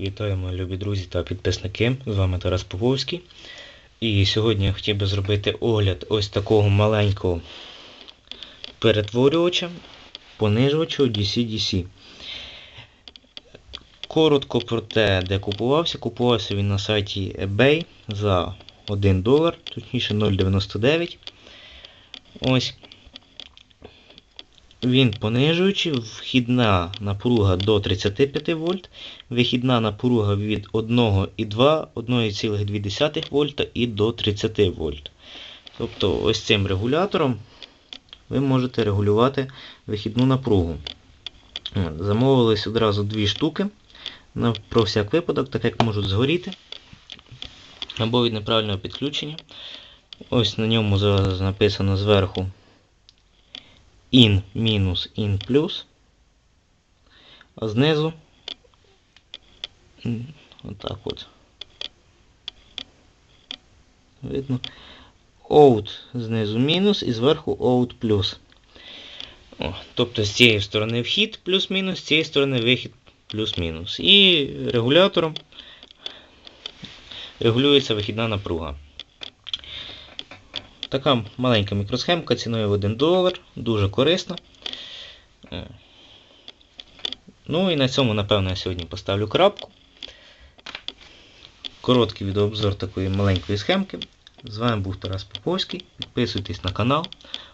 Вітаю, мої любі друзі та підписники. З вами Тарас Поповський. І сьогодні я хотів би зробити огляд ось такого маленького перетворювача, понижувача DC-DC. Коротко про те, де купувався. Купувався він на сайті eBay за 1 долар, точніше 0,99. Ось. Він понижуючий, вхідна напруга до 35 вольт, вихідна напруга від 1,2, 1,2 вольта і до 30 вольт. Тобто ось цим регулятором ви можете регулювати вихідну напругу. Замовились одразу дві штуки. Про всяк випадок, так як можуть згоріти. Або від неправильного підключення. Ось на ньому написано зверху in мінус in плюс. А знизу отак от. Видно. Out знизу мінус і зверху out плюс. О, тобто з цієї сторони вхід плюс-мінус, з цієї сторони вихід плюс-мінус. І регулятором регулюється вихідна напруга. Така маленька мікросхемка ціною в 1 долар, дуже корисна. Е. Ну і на цьому, напевно, я сьогодні поставлю крапку. Короткий відеообзор такої маленької схемки. З вами був Тарас Поповський. Підписуйтесь на канал,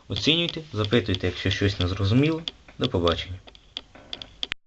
оцінюйте, запитуйте, якщо щось не зрозуміло. До побачення.